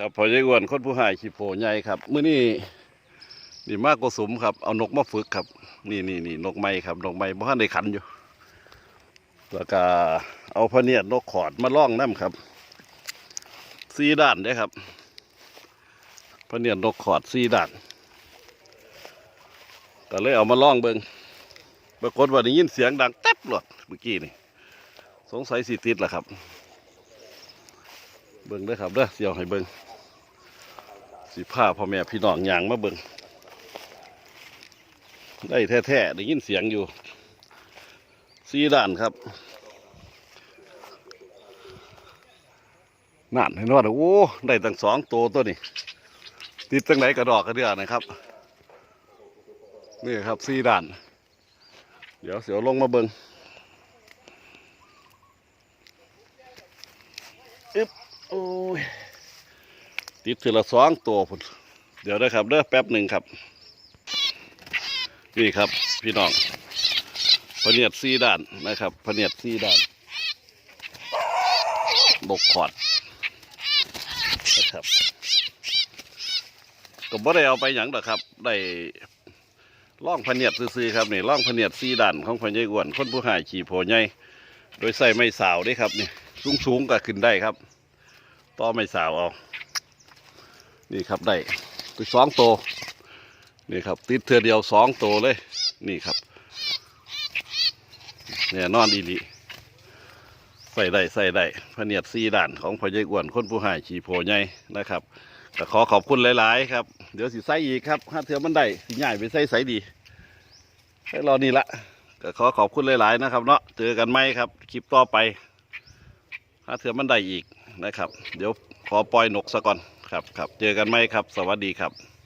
ครับพอใหญ่อ้วนคนผู้หายขี้โพใหญ่ครับมื้อนี้นี่มากกว่าสมครับเอานกมาฝึกครับ นี่นี่นี่นกไม้ครับนกไม้บ่ทันได้ขันอยู่ แล้วก็เอาพเนียดนกขอดมาล่องน้ำครับสีด้านเด้ครับพเนียดนกขอดสีด้านก็เลยเอามาล่องเบิงปรากฏว่าได้ยินเสียงดังแต๊บหลอดเมื่อกี้นี่ สงสัยสิติดแหละครับ เบิงเด้ครับเด้อเสียวให้เบิ่ง สิผ้าพ่อแม่พี่น้องยางมาเบิงได้แท้ๆได้ยินเสียงอยู่สีด้านครับนั่นเห็นว่าโอ้ได้ตั้งสองตัวตัวนี้ติดตั้งไหนกระดอกกระเดือนะครับ นี่ครับสีด้าน เดี๋ยวเสียวลงมาเบิงอึ๊บโอ้ย ติดทีละสองตัวพุ่นเดี๋ยวนะครับเด้อแป๊บหนึ่งครับ นี่ครับพี่น้องพเนียดซีด้านนะครับพเนียดซีด้านบกขอดนะครับก็บ่ได้เอาไปหยังดอกครับได้ล่องพเนียดซื้อๆครับนี่ล่องพเนียดซีด้านของพญายอ้วนคนผู้หายขี่โพใหญ่โดยใส่ไม้สาวด้วยครับนี่สูงๆก็ขึ้นได้ครับต่อไม่สาวเอา นี่ครับได้ไปสองโตนี่ครับติดเทือเดียวสองโตเลย นี่ครับเนี่ยนอนอีหลีใส่ได้ใส่ได้พเนียดซีด่านของพ่อใหญ่อ้วนคนผู้หายขี่โพใหญ่นะครับก็ขอขอบคุณหลาย ๆ ครับ เดี๋ยวสิใส่อีกครับถ้าเทือมันได้สิใหญ่ไปใส่ใส่ดีให้รอนี่ละก็ขอขอบคุณหลาย ๆ นะครับ เนาะเจอกันไหมครับ คลิปต่อไปถ้าเถื่อมันได้อีกนะครับ เดี๋ยวขอปล่อยนกซะก่อน ครับครับเจอกันไหมครับ สวัสดีครับ